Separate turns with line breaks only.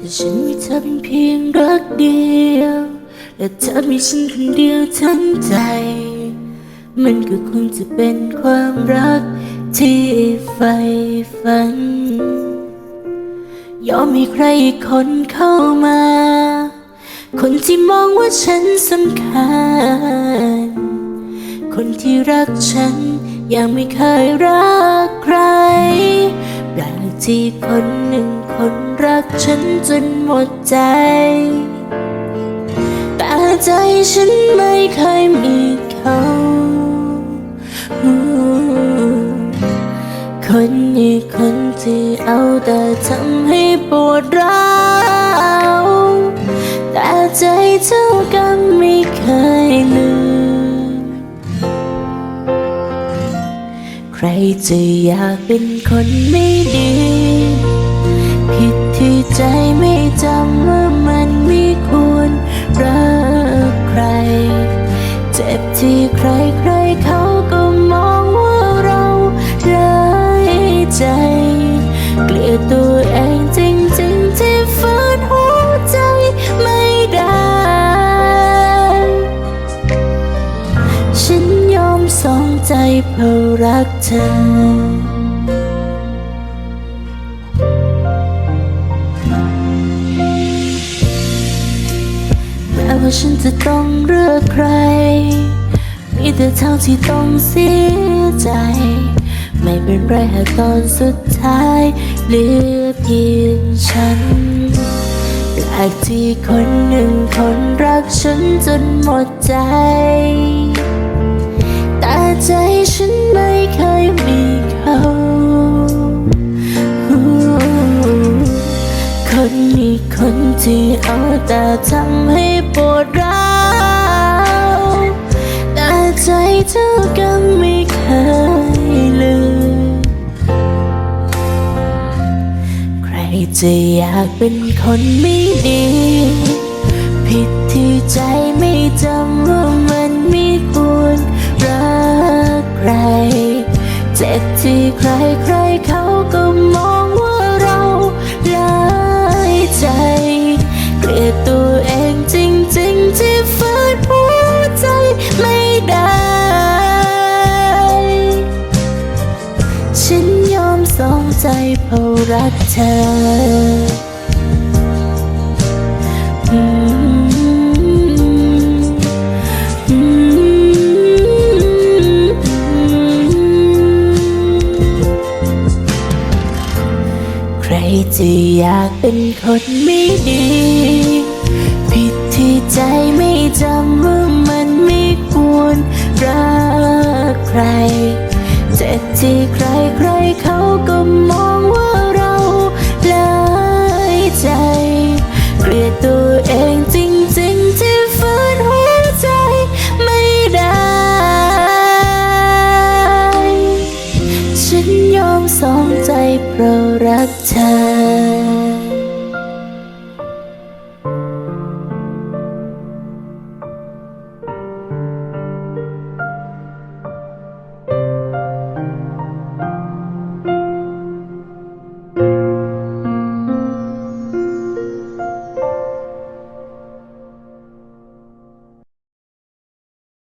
แต่ฉันมีเธอเป็นเพียงรักเดียว และเธอมีฉันคนเดียวทั้งใจ มันก็คงจะเป็นความรักที่ใฝ่ฝัน ยอมให้ใครอีกคนเข้ามา คนที่มองว่าฉันสำคัญ คนที่รักฉันยังไม่เคยรักใครแปลกที่คนหนึ่ง คนรักฉันจนหมดใจ แต่ใจฉันไม่เคยมีเขา คนนี้คนที่เอาแต่ทำให้ปวดร้าวแต่ใจเท่ากันไม่เคยลืม ใครจะอยากเป็นคนไม่ดี ผิดที่ใจไม่จำว่ามันไม่ควรรักใคร เจ็บที่ใครใครเขาก็มองว่าเราร้ายใจ เกลียดตัวเองจริงๆที่ฝืนหัวใจไม่ได้ ฉันยอมสองใจเพราะรักเธอ ว่าฉันจะต้องเลือกใคร มีแต่เท่าที่ต้องเสียใจ ไม่เป็นไรหากตอนสุดท้ายเหลือเพียงฉันแปลกที่คนหนึ่งคนรักฉันจนหมดใจ แต่ใจฉันไม่เคยมีเขาคนนี้คนที่เอาแต่ทำให้ เธอก็ไม่เคยลืม ใครจะอยากเป็นคนไม่ดี ผิดที่ใจไม่จำว่ามันไม่ควรรักใคร เจ็บที่ใครใคร ใจเพราะรักเธอใครจะอยากเป็นคนไม่ดี ผิดที่ใจไม่จำว่า รักเธอ